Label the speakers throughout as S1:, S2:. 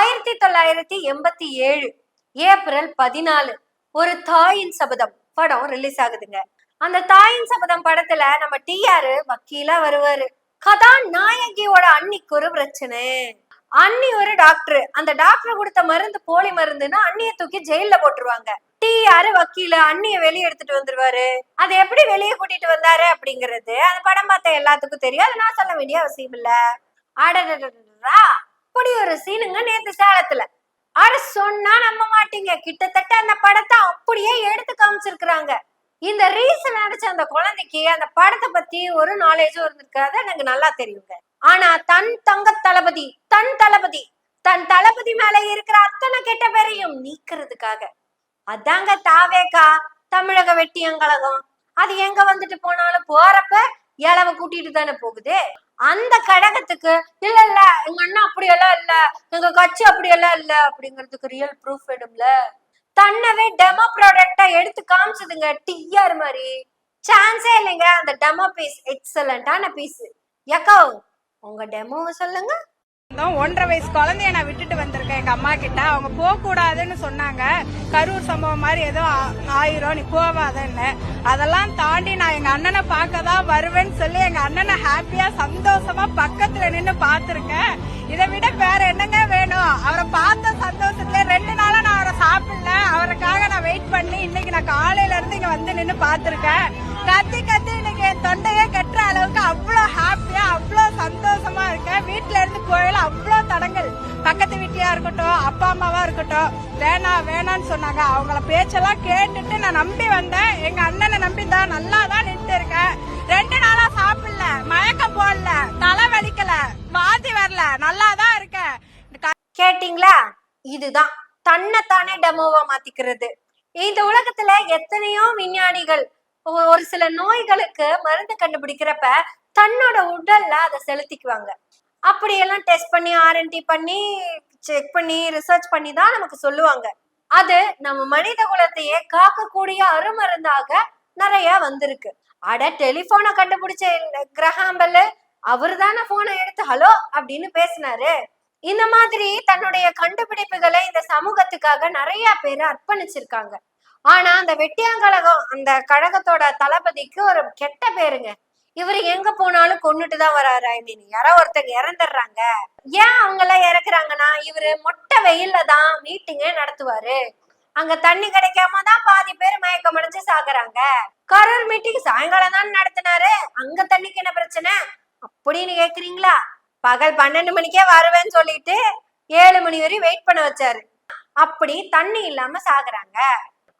S1: ஆயிரத்தி தொள்ளாயிரத்தி எண்பத்தி ஏழு ஏப்ரல் பதினாலு ஒரு தாயின் சபதம் படம் ரிலீஸ் ஆகுதுங்க. அந்த தாயின் சபதம் படத்துல நம்ம டிஆர் வக்கீலா வருவாரு. கதாநாயகியோட அன்னிக்கு ஒரு பிரச்சனை. அண்ணி ஒரு டாக்டர் அந்த டாக்டர் கொடுத்த மருந்து போலி மருந்துன்னா அண்ணிய தூக்கி ஜெயில்ல போட்டுருவாங்க. டிஆர் வக்கீல அண்ணிய வெளியே எடுத்துட்டு வந்துருவாரு. அதை எப்படி வெளியே கூட்டிட்டு வந்தாரு அப்படிங்கறது அந்த படம் பார்த்த எல்லாத்துக்கும் தெரியும். அதை நான் சொல்ல வேண்டிய அவசியம் இல்ல. அடடா அப்படி ஒரு சீனுங்க நேத்து சேலத்துல. அட சொன்னா நம்ப மாட்டீங்க. கிட்டத்தட்ட அந்த படத்தை அப்படியே எடுத்து காமிச்சிருக்கிறாங்க. இந்த ரீசன் நடிச்ச அந்த குழந்தைக்கு அந்த படத்தை பத்தி ஒரு நாலேஜும் இருந்திருக்காது. எனக்கு நல்லா தெரியுங்க. ஆனா தன் தங்க தளபதி தன் தளபதி தன் தளபதி மேல இருக்கிற அத்தனை கெட்ட பேரையும் நீக்கிறதுக்காக. அதாங்க தாவேக்கா தமிழக வெட்டியங்கழகம் அது எங்க வந்துட்டு போனாலும் போறப்ப இளவ கூட்டிட்டு தானே போகுது. அந்த கழகத்துக்கு இல்ல இல்ல எங்க அண்ணா அப்படியெல்லாம் இல்ல எங்க கட்சி அப்படியெல்லாம் இல்ல அப்படிங்கிறதுக்கு ரியல் ப்ரூஃப் வேணும்ல. தன்னவே டெமோ ப்ராடக்டா எடுத்து காமிச்சதுங்க டிஆர் மாதிரி. சான்ஸே இல்லைங்க அந்த டெமோ பீஸ் எக்ஸலண்டான பீஸ் எக்கோ உங்க டெமோவை சொல்லுங்க.
S2: இருந்தோம். ஒன்றரை வயசு குழந்தைய நான் விட்டுட்டு வந்திருக்கேன் எங்க அம்மா கிட்ட. அவங்க போக கூடாதுன்னு சொன்னாங்க. கரூர் சம்பவம் மாதிரி ஏதோ ஆ- ஆயிரும் நீ போவாதன்னு அதெல்லாம் தாண்டி நான் எங்க அண்ணனை பார்க்க தான் வருவேன்னு சொல்லி எங்க அண்ணனை ஹாப்பியா சந்தோஷமா பக்கத்துல நின்னு பார்த்திருக்கேன். இதை விட வேற என்னங்க வேணும்? அவரை பார்த்த சந்தோஷத்துல ரெண்டு நாளா நான் அவரை சாப்பிடல. அவருக்காக நான் வெயிட் பண்ணி இன்னைக்கு நான் காலையில இருந்து இங்க வந்து நின்னு பார்த்திருக்கேன். கத்தி கத்தி என் தொண்டையே கட்டுற அளவுக்கு அவ்வளோ ஹாப்பியா அவ்வளோ சந்தோஷமா இருக்கேன். வீட்டுல இருந்து கோயில் அவ்வளோ தடங்கள். பக்கத்து வீட்லயா இருக்கட்டும் அப்பா அம்மாவா இருக்கட்டும் வேணாம் வேணான்னு சொன்னாங்க. அவங்கள பேச்செல்லாம் கேட்டுட்டு நான் நம்பி வந்தேன். எங்க அண்ணனை நம்பி தான் நல்லா தான் நின்று இருக்கேன் ரெண்டு நாளா சாப்பிடல மயக்கம் போடல தலை வலிக்கல வாந்தி வரல நல்லா தான் இருக்கேன் க-
S1: கேட்டிங்களா? இதுதான். தன்னைத்தானே டெமோவா மாத்திக்கிறது. இந்த உலகத்துல எத்தனையோ விஞ்ஞானிகள் ஒரு சில நோய்களுக்கு மருந்து கண்டுபிடிக்கிறப்ப தன்னோட உடல்ல அதை செலுத்திக்குவாங்க. அப்படியெல்லாம் டெஸ்ட் பண்ணி ஆர்என்டி பண்ணி செக் பண்ணி ரிசர்ச் பண்ணி தான் நமக்கு சொல்லுவாங்க. அது நம்ம மனித குலத்தையே காக்கக்கூடிய அருமருந்தாக நிறைய வந்திருக்கு. அட டெலிபோனை கண்டுபிடிச்ச கிரஹாம்பல் அவரு தானே போனை எடுத்து ஹலோ அப்படின்னு பேசினாரு. இந்த மாதிரி தன்னுடைய கண்டுபிடிப்புகளை இந்த சமூகத்துக்காக நிறைய பேர் அர்ப்பணிச்சிருக்காங்க. ஆனா அந்த வெட்டியாங்கழகம் அந்த கழகத்தோட தளபதிக்கு ஒரு கெட்ட பேருங்க. இவர் எங்க போனாலும் கொன்னுட்டு தான் வராரு ஐ மீன் யாரோ ஒருத்தங்க இறந்துடுறாங்க. ஏன் அவங்க எல்லாம் இறக்குறாங்கன்னா இவரு மொட்டை வெயில்ல தான் மீட்டிங்கே நடத்துவாரு. அங்க தண்ணி கிடைக்காம தான் பாதி பேர் மயக்கம் அடைஞ்சு சாகுறாங்க. கரூர் மீட்டிங் சாயங்காலம் தான் நடத்தினாரு. அங்க தண்ணிக்கு என்ன பிரச்சனை? அப்படின்னு கேக்குறீங்களா? பகல் பன்னெண்டு மணிக்கே வருவேன்னு சொல்லிட்டு ஏழு மணி வரையும் வெயிட் பண்ண வச்சாரு. அப்படி தண்ணி இல்லாம சாகுறாங்க.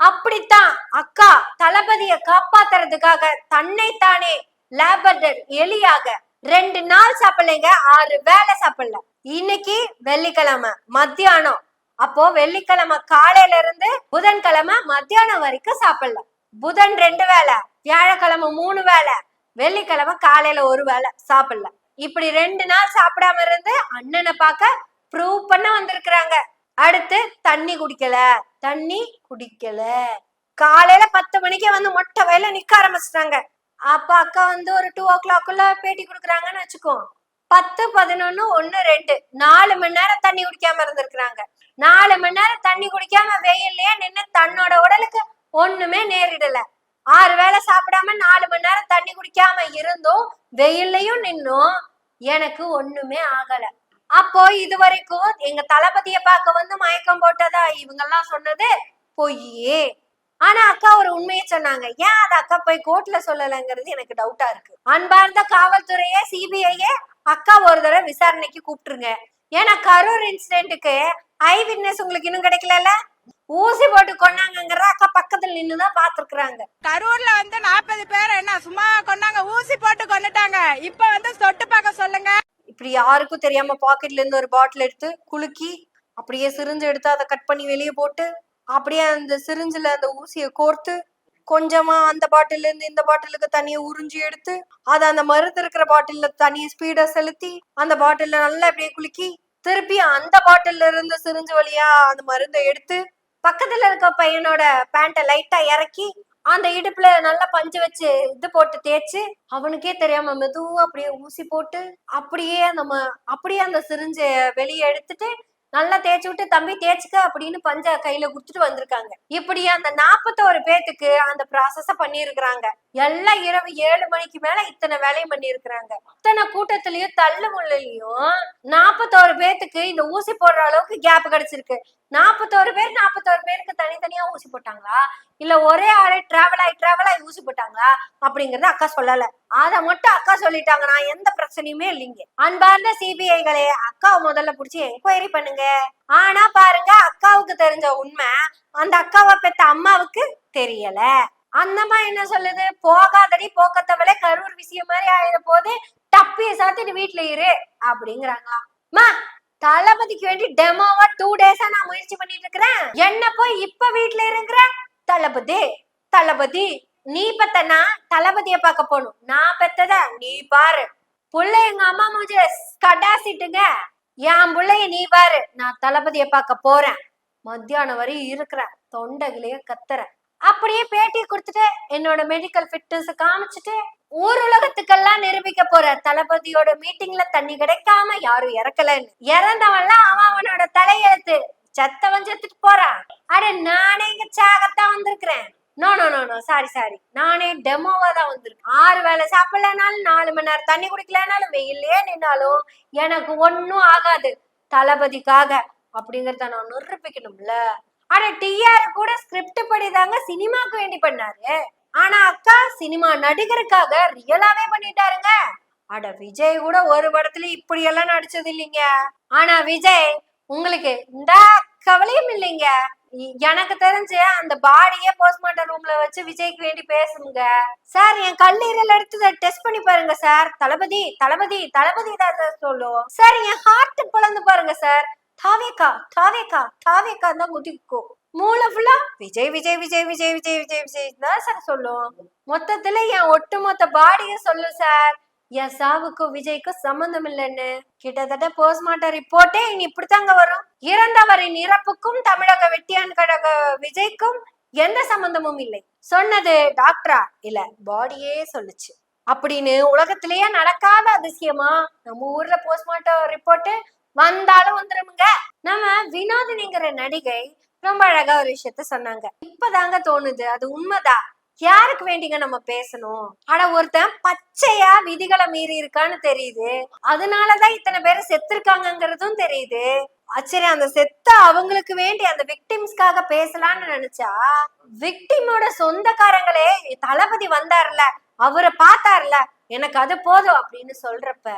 S1: அப்படித்தான் அக்கா தளபதிய காப்பாத்துறதுக்காக தன்னைத்தானே லேபர்டர் எலியாக ரெண்டு நாள் சாப்பிடலைங்க ஆறு வேலை சாப்பிடல. இன்னைக்கு வெள்ளிக்கிழமை மத்தியானம். அப்போ வெள்ளிக்கிழமை காலையில இருந்து புதன்கிழமை மத்தியானம் வரைக்கும் சாப்பிடல புதன் ரெண்டு வேளை வியாழக்கிழமை மூணு வேளை வெள்ளிக்கிழமை காலையில ஒரு வேளை சாப்பிடல இப்படி ரெண்டு நாள் சாப்பிடாம இருந்து அண்ணனை பார்க்க ப்ரூவ் பண்ண வந்திருக்கிறாங்க. அடுத்து தண்ணி குடிக்கல. தண்ணி குடிக்கல. காலையில பத்து மணிக்கே வந்து மொட்டை வயல நிக்க ஆரம்பிச்சிட்டாங்க. அப்ப அக்கா வந்து ஒரு டூ ஓ கிளாக்குள்ள பேட்டி கொடுக்குறாங்கன்னு வச்சுக்கோ. பத்து பதினொன்னு ஒன்னு ரெண்டு. நாலு மணி நேரம் தண்ணி குடிக்காம இருந்திருக்கிறாங்க. நாலு மணி நேரம் தண்ணி குடிக்காம வெயில்லயே நின்று தன்னோட உடலுக்கு ஒண்ணுமே நேரிடல. ஆறு வேளை சாப்பிடாம நாலு மணி நேரம் தண்ணி குடிக்காம இருந்தும் வெயில்லையும் நின்னும். எனக்கு ஒண்ணுமே ஆகலை. அப்போ இது வரைக்கும் எங்க தளபதிய பார்க்க வந்து மயக்கம் போட்டதா இவங்கெல்லாம் சொன்னது பொய்யே. ஆனா அக்கா ஒரு உண்மையை சொன்னாங்க. ஏன் அதை அக்கா போய் கோர்ட்ல சொல்லலைங்கிறது எனக்கு டவுட்டா இருக்கு. அன்பார்ந்த காவல்துறையே சிபிஐயே அக்கா ஒரு தடவை விசாரணைக்கு கூப்பிட்டுருங்க. ஏன்னா கரூர் இன்சிடென்ட்டுக்கு ஐ விட்னஸ் உங்களுக்கு இன்னும் கிடைக்கலல்ல? ஊசி போட்டு கொண்டாங்கிற அக்கா பக்கத்துல நின்னுதான் பாத்துருக்காங்க
S2: கரூர்ல வந்து நாற்பது பேர் என்ன சும்மா கொண்டாங்க ஊசி போட்டு கொண்டுட்டாங்க இப்ப வந்து தொட்டு பார்க்க சொல்லுங்க.
S1: இப்படி யாருக்கும் தெரியாம பாக்கெட்ல இருந்து ஒரு பாட்டில் எடுத்து குலுக்கி அப்படியே சிரிஞ்சு எடுத்து அதை கட் பண்ணி வெளியே போட்டு அப்படியே அந்த சிரிஞ்சில் அந்த ஊசியை கோர்த்து கொஞ்சமா அந்த பாட்டில இருந்து இந்த பாட்டிலுக்கு தண்ணியை உறிஞ்சி எடுத்து அதை அந்த மருந்து இருக்கிற பாட்டில தண்ணியை ஸ்பீடா செலுத்தி அந்த பாட்டில நல்லா அப்படியே குலுக்கி திருப்பி அந்த பாட்டில இருந்து சிரிஞ்சு வழியா அந்த மருந்தை எடுத்து பக்கத்துல இருக்க பையனோட பேண்ட்டை லைட்டா இறக்கி அந்த இடுப்புல நல்லா பஞ்சு வச்சு இது போட்டு தேய்ச்சி அவனுக்கே தெரியாம மெதுவா அப்படியே ஊசி போட்டு அப்படியே நம்ம அப்படியே அந்த சிரிஞ்ச வெளியே எடுத்துட்டு நல்லா தேய்ச்சி விட்டு தம்பி தேய்ச்சிக்க அப்படின்னு பஞ்ச கையில குடுத்துட்டு வந்திருக்காங்க. இப்படி அந்த நாற்பத்தோரு பேத்துக்கு அந்த ப்ராசஸ பண்ணியிருக்கிறாங்க. எல்லாம் இரவு ஏழு மணிக்கு மேல இத்தனை வேலையும் பண்ணியிருக்கிறாங்க. இத்தனை கூட்டத்திலயும் தள்ளு முள்ளையும் நாற்பத்தோரு பேத்துக்கு இந்த ஊசி போடுற அளவுக்கு கேப் கிடைச்சிருக்கு. நாற்பத்தோரு பேர் நாற்பத்தோரு பேருக்கு தனித்தனியா ஊசி போட்டாங்களா? இல்ல ஒரே ஆளு டிராவல் ஆகி டிராவல் ஆகி ஊசி போட்டாங்களா? அப்படிங்கறத அக்கா சொல்லல. அத மட்டும் அக்கா சொல்லிட்டாங்க நான் எந்த பிரச்சனையுமே இல்லைங்க. அன்பார்ந்த சிபிஐகளே அக்காவை முதல்ல புடிச்சு என்கொயரி பண்ணுங்க. ஆனா பாருங்க அக்காவுக்கு தெரிஞ்ச உண்மை அந்த அக்காவை பெத்த அம்மாவுக்கு தெரியல. அந்தம்மா என்ன சொல்லுது? போகாதடி போக்கத்தவளே கரூர் விஷயம் மாதிரி ஆயிட போது டப்பிய சாத்திட்டு வீட்டுல இரு அப்படிங்கிறாங்களாம் மா தளபதிக்கு வேண்டி டெமோவா டூ டேஸா நான் முயற்சி பண்ணிட்டு இருக்கிறேன் என்ன போய் இப்ப வீட்டுல இருக்கிற தளபதி தளபதி நீ பத்தனா தளபதிய பார்க்க போகணும். நான் பெத்தத நீ பாரு. புள்ள எங்க அம்மா மூஞ்ச கடாசிட்டுங்க என் புள்ளைய நீ பாரு. நான் தளபதிய பார்க்க போறேன். மத்தியானம் வரையும் இருக்கிறேன் தொண்டைகளையே கத்துறேன். அப்படியே பேட்டி கொடுத்துட்டு என்னோட மெடிக்கல் ஃபிட்னஸ் காமிச்சிட்டு ஊர் உலகத்துக்கெல்லாம் நிரூபிக்க போற தளபதியோட மீட்டிங்ல தண்ணி கிடைக்காம யாரும் இறக்கலன்னு. இறந்தவன்லாம் அவன் அவனோட தலையெழுத்து. செத்தவன் செத்துட்டு போறான். அட நானே இங்க சாகத்தான் வந்திருக்கிறேன். No no no no sorry sorry நானே டெமோவா தான் வந்திருக்கேன். ஆறு வேளை சாப்பிடலனாலும் நாலு மணி நேரம் தண்ணி குடிக்கலனாலும் வெயிலே நின்னாலும் எனக்கு ஒன்னும் ஆகாது. தளபதிக்காக அப்படிங்கறத நான் நிரூபிக்கணும்ல. அட டிஆர் கூட ஸ்கிரிப்ட் படி தாங்க சினிமாக்கு வேண்டி பண்ணாரு. ஆனா அக்கா சினிமா நடிகருக்காக ரியலாவே பண்ணிட்டாருங்க. அட விஜய் கூட ஒரு படத்துல இப்படி எல்லாம் நடிச்சது இல்லைங்க. ஆனா விஜய் உங்களுக்கு இந்த கவலையும் இல்லைங்க. எனக்கு தெரிஞ்சு அந்த பாடியே போஸ்ட்மார்ட்டம் ரூம்ல வச்சு விஜய்க்கு வேண்டி பேசுங்க. சார் என் கல்லீரல் எடுத்து டெஸ்ட் பண்ணி பாருங்க சார். தளபதி தளபதி தளபதி தான் சார் சொல்லும். சார் என் ஹார்ட் பிளந்து பாருங்க சார். தாவேக்கா தாவேக்கா தாவேக்கா தான் குதிக்கும். மூளை ஃபுல்லா விஜய் விஜய் விஜய் விஜய் விஜய் விஜய் விஜய் தான் சார் சொல்லுவோம் மொத்தத்துல என் ஒட்டுமொத்த பாடிய சொல்லு சார் என் சாவுக்கும் விஜய்க்கும் சம்பந்தம் இல்லைன்னு. கிட்டத்தட்ட போஸ்ட்மார்ட்டம் ரிப்போர்ட்டே இனி இப்படித்தாங்க வரும். இறந்தவரின் இறப்புக்கும் தமிழக வெட்டியான் கழக விஜய்க்கும் எந்த சம்பந்தமும் இல்லை. சொன்னது டாக்டரா இல்ல பாடியே சொல்லுச்சு. அப்படின்னு உலகத்திலேயே நடக்காத அதிசயமா நம்ம ஊர்ல போஸ்ட்மார்ட்டம் ரிப்போர்ட் வந்தாலும் வந்துருமுங்க. நம்ம வினோதினிங்கிற நடிகை ரொம்ப அழகா ஒரு விஷயத்த சொன்னாங்க. இப்பதாங்க தோணுது. அது உண்மைதான் யாருக்கு வேண்டிங்க நம்ம பேசணும்? ஆனா ஒருத்தன் பச்சையா விதிகளை மீறி இருக்கான்னு தெரியுது. அதனாலதான் இத்தனை பேர் செத்துருக்காங்கிறதும் தெரியுது. சரி அந்த செத்த அவங்களுக்கு வேண்டி அந்த விக்டிம்ஸ்க்காக பேசலாம்னு நினைச்சா விக்டிமோட சொந்தக்காரங்களே தளபதி வந்தார்ல அவரை பார்த்தார்ல எனக்கு அது போதும் அப்படின்னு சொல்றப்ப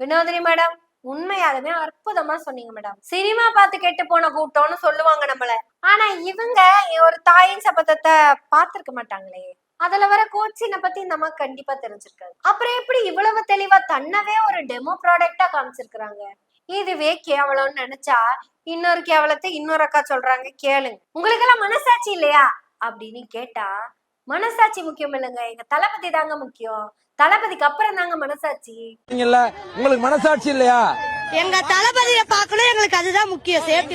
S1: வினோதினி மேடம் உண்மையாலுமே அற்புதமா சொன்னீங்க மேடம் சினிமா பார்த்து கெட்டு போன கூட்டம்னு சொல்லுவாங்க நம்மள. ஆனா இவங்க ஒரு தாயின் சபதத்தை பார்த்திருக்க மாட்டாங்களே. அதுல வர கோச்சினை பத்தி இந்த அம்மா கண்டிப்பா தெரிஞ்சிருக்காது அப்புறம் எப்படி இவ்வளவு தெளிவா தன்னவே ஒரு டெமோ ப்ராடக்டா காமிச்சிருக்கிறாங்க? இதுவே கேவலம்னு நினைச்சா இன்னொரு கேவலத்தை இன்னொரு அக்கா சொல்றாங்க கேளுங்க. உங்களுக்கு எல்லாம் மனசாட்சி இல்லையா? அப்படின்னு கேட்டா மனசாட்சி முக்கியம் இல்லைங்க. எங்க தளபதி தாங்க முக்கியம். தளபதிக்கு அப்புறம் தாங்க மனசாட்சி.
S3: நீங்கல்ல உங்களுக்கு மனசாட்சி இல்லையா?
S4: எங்க தளபதியை பார்க்கணும் எங்களுக்கு அதுதான் முக்கியம். சேஃப்டி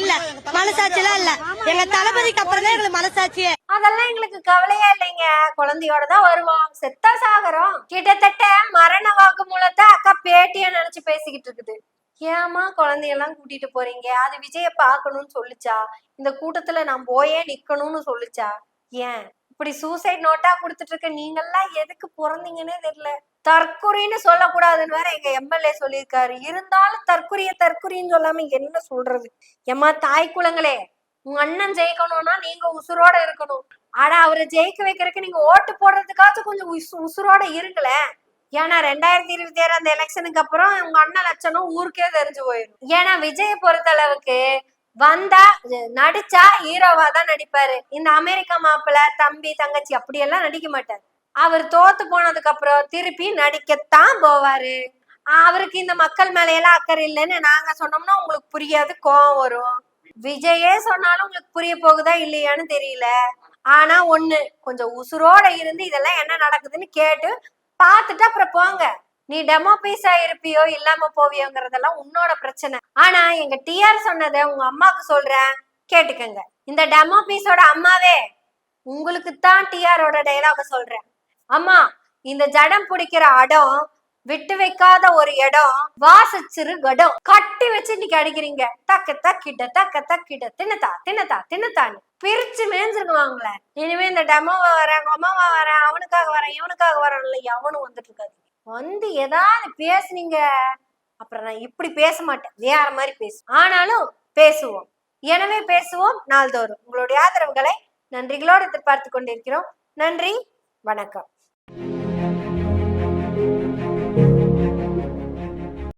S4: இல்ல மனசாட்சிலாம் இல்ல. எங்க தளபதிக்கு அப்புறம் தான் எங்களுக்கு மனசாட்சியே.
S1: அதெல்லாம் எங்களுக்கு கவலையா இல்லைங்க. குழந்தையோட தான் வருவோம். செத்தா சாகரம் கிட்டத்தட்ட மரண வாக்குமூலத்தை அக்கா பேட்டியா நினைச்சு பேசிக்கிட்டு இருக்குது. ஏமா குழந்தையெல்லாம் கூட்டிட்டு போறீங்க? அது விஜய பார்க்கணும்னு சொல்லுச்சா? இந்த கூட்டத்துல நான் போயே நிக்கணும்னு சொல்லுச்சா? ஏன்? இப்படி சூசைட் நோட்டா கொடுத்துட்டு இருக்க நீங்கெல்லாம் எதுக்கு பிறந்தீங்கன்னே தெரியல. தற்குறின்னு சொல்லக்கூடாதுன்னு வேற எங்க எம்எல்ஏ சொல்லியிருக்காரு. இருந்தாலும் தற்குறிய தற்குறின்னு சொல்லாம என்ன சொல்றது? எம்மா தாய் குளங்களே உங்க அண்ணன் ஜெயிக்கணும்னா நீங்க உசுரோட இருக்கணும். ஆனா அவரை ஜெயிக்க வைக்கிறதுக்கு நீங்க ஓட்டு போடுறதுக்காச்சும் கொஞ்சம் உசுரோட இருங்களேன் ஏன்னா ரெண்டாயிரத்தி இருபத்தி ஏழு அந்த எலெக்ஷனுக்கு அப்புறம் உங்க அண்ணன் லட்சணம் ஊருக்கே தெரிஞ்சு போயிடும். ஏன்னா விஜய பொறுத்த அளவுக்கு வந்தா நடிச்சா ஹீரோவா தான் நடிப்பாரு. இந்த அமெரிக்கா மாப்பிள்ளை தம்பி தங்கச்சி அப்படியெல்லாம் நடிக்க மாட்டாரு. அவர் தோத்து போனதுக்கு அப்புறம் திருப்பி நடிக்கத்தான் போவாரு. அவருக்கு இந்த மக்கள் மேலையெல்லாம் அக்கறை இல்லைன்னு நாங்க சொன்னோம்னா உங்களுக்கு புரியாது கோவம் வரும். விஜயே சொன்னாலும் உங்களுக்கு புரிய போகுதா இல்லையான்னு தெரியல. ஆனா ஒண்ணு கொஞ்சம் உசுரோட இருந்து இதெல்லாம் என்ன நடக்குதுன்னு கேட்டு பார்த்துட்டு அப்புறம் போங்க. நீ டெமோ பீஸா இருப்பியோ இல்லாம போவியோங்கிறதெல்லாம் உன்னோட பிரச்சனை. ஆனா எங்க டிஆர் சொன்னதை உங்க அம்மாவுக்கு சொல்றேன் கேட்டுக்கங்க. இந்த டெமோ பீஸோட அம்மாவே உங்களுக்கு தான் டிஆரோட டைலாக சொல்றேன். அம்மா இந்த ஜடம் பிடிக்கிற அடம் விட்டு வைக்காத ஒரு இடம் வாசிச்சிரு கடம். கட்டி வச்சு இன்னைக்கு அடிக்கிறீங்க. தக்க தக்கிட்ட தக்க தக்கிட்ட தின்னதா தின்னதா தின்னதான்னு. பிரிச்சு மேஞ்சிருக்குவாங்களே இனிமே இந்த டெமோவா வரேன் கொமாவா வரேன் அவனுக்காக வரேன் இவனுக்காக வரேன் இல்லை எவனும் வந்துட்டு இருக்காது. வந்து ஏதாவது பேசுனீங்க? அப்புறம் நான் இப்படி பேச மாட்டேன். வேற மாதிரி பேசுவேன். ஆனாலும் பேசுவோம். எனவே பேசுவோம் நாள்தோறும். உங்களுடைய ஆதரவுகளை நன்றிகளோடு எதிர்பார்த்து கொண்டிருக்கிறோம். நன்றி. வணக்கம்.